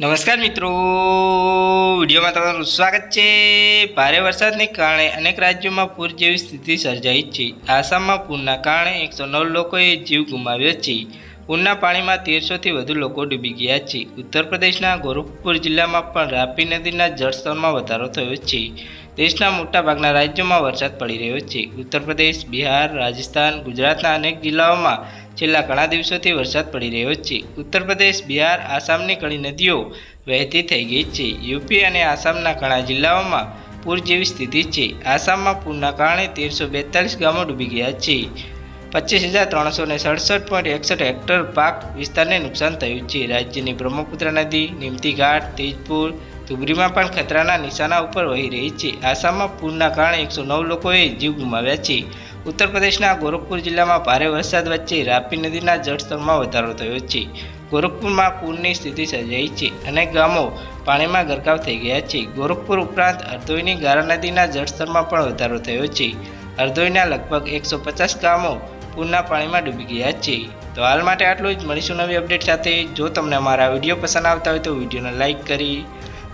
નમસ્કાર મિત્રો. વિડીયોમાં તમારું સ્વાગત છે. ભારે વરસાદને કારણે અનેક રાજ્યોમાં પૂર જેવી સ્થિતિ સર્જાઈ છે. આસામમાં પૂરના કારણે એકસો નવ લોકોએ જીવ ગુમાવ્યો છે. પૂરના પાણીમાં તેરસોથી વધુ લોકો ડૂબી ગયા છે. ઉત્તર પ્રદેશના ગોરખપુર જિલ્લામાં પણ રાપી નદીના જળસ્તરમાં વધારો થયો છે. દેશના મોટાભાગના રાજ્યોમાં વરસાદ પડી રહ્યો છે. ઉત્તર પ્રદેશ, બિહાર, રાજસ્થાન, ગુજરાતના અનેક જિલ્લાઓમાં છેલ્લા ઘણા દિવસોથી વરસાદ પડી રહ્યો છે. ઉત્તર પ્રદેશ, બિહાર, આસામની ઘણી નદીઓ વહેતી થઈ ગઈ છે. યુપી અને આસામના ઘણા જિલ્લાઓમાં પૂર જેવી સ્થિતિ છે. આસામમાં પૂરના કારણે તેરસો બેતાલીસ ગામો ડૂબી ગયા છે. પચીસ હજાર ત્રણસો ને સડસઠ પોઈન્ટ એકસઠ હેક્ટર પાક વિસ્તારને નુકસાન થયું છે. રાજ્યની બ્રહ્મપુત્ર નદી, નિમતી ઘાટ, તેજપુર, ધુબરીમાં પણ ખતરાના નિશાના ઉપર વહી રહી છે. આસામમાં પૂરના કારણે એકસો નવ લોકોએ જીવ ગુમાવ્યા છે. ઉત્તર પ્રદેશના ગોરખપુર જિલ્લામાં ભારે વરસાદ વચ્ચે રાપી નદીના જળસ્તરમાં વધારો થયો છે. ગોરખપુરમાં પૂરની સ્થિતિ સર્જાઈ છે અનેક ગામો પાણીમાં ગરકાવ થઈ ગયા છે. ગોરખપુર ઉપરાંત હરદોઈની ગારા નદીના જળસ્તરમાં પણ વધારો થયો છે. હરદોઈના લગભગ એકસો પચાસ ગામો પૂરના પાણીમાં ડૂબી ગયા છે. તો હાલ માટે આટલું જ. મળીશું નવી અપડેટ સાથે. જો તમને અમારા વીડિયો પસંદ આવતા હોય તો વિડીયોને લાઇક કરી